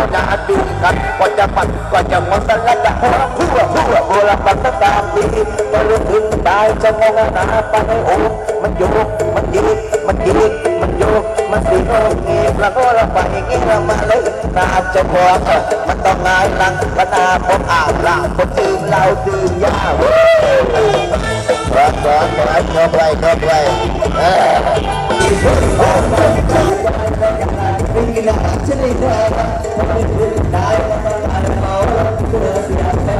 กว่าจะปัดกว่าจะหมดกันแล้วจะหัวหัวหัวโบราณปัดตั้งตามดีพอเรื่องถึงตายจะมองหน้าไปให้โอ้มันโยกมันยีกมันยีกมันโยกมันสีโงเงียแล้วก็เราไปเงี้ยมาเลยนาจะพอมันต้องงายหลังพนาผมอ่างล่างผมดื่มเหล้าดื่มยาร้อนร้อนร้อนเข้าไปเข้าไปเออ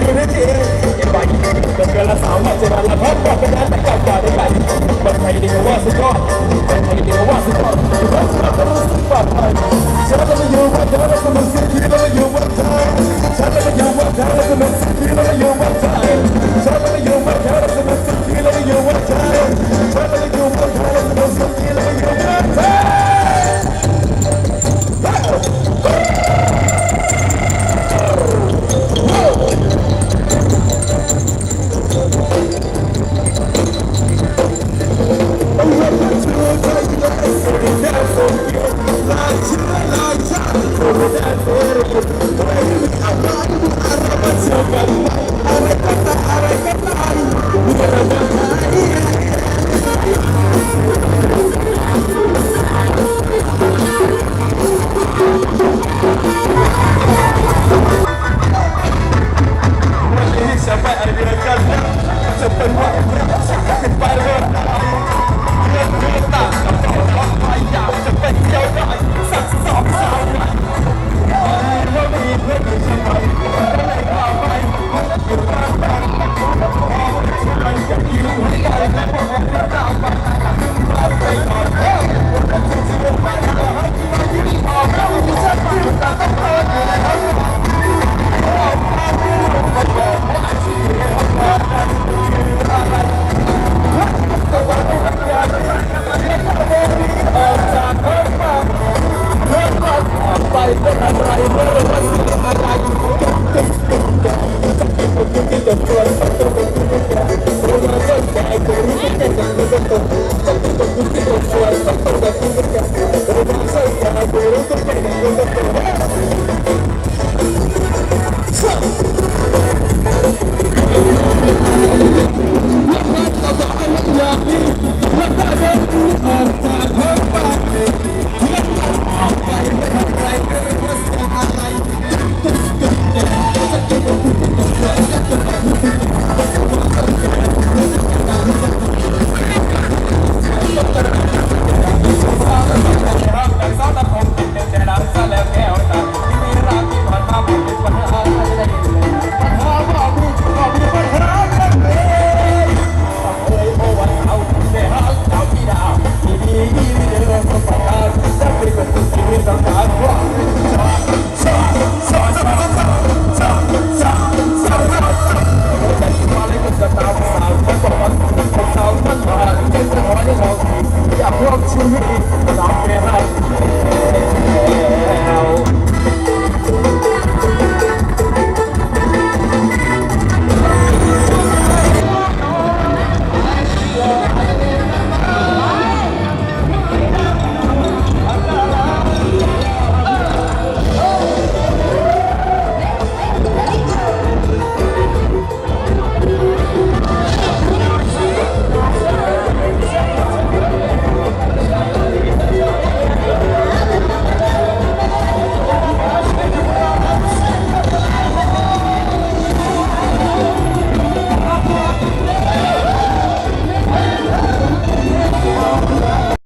จะดีเอาอยู่ในที่เอ็นไปเป็นเดือนละสามวันเจ็ดวันละพันกว่าเป็นานแต่งกาได้ไหมคนไทยดีกว่าสุดยอดคนไทยดีกว่าสุดยอวันสุดปลอดภัยฉันจะมาอยู่วันเดียวแล้วก็มาสิ่งที่เราอยู่วันไทยฉันจะมอยู่วันเดียวแล้วก็มาสิ่งที่เราอยู่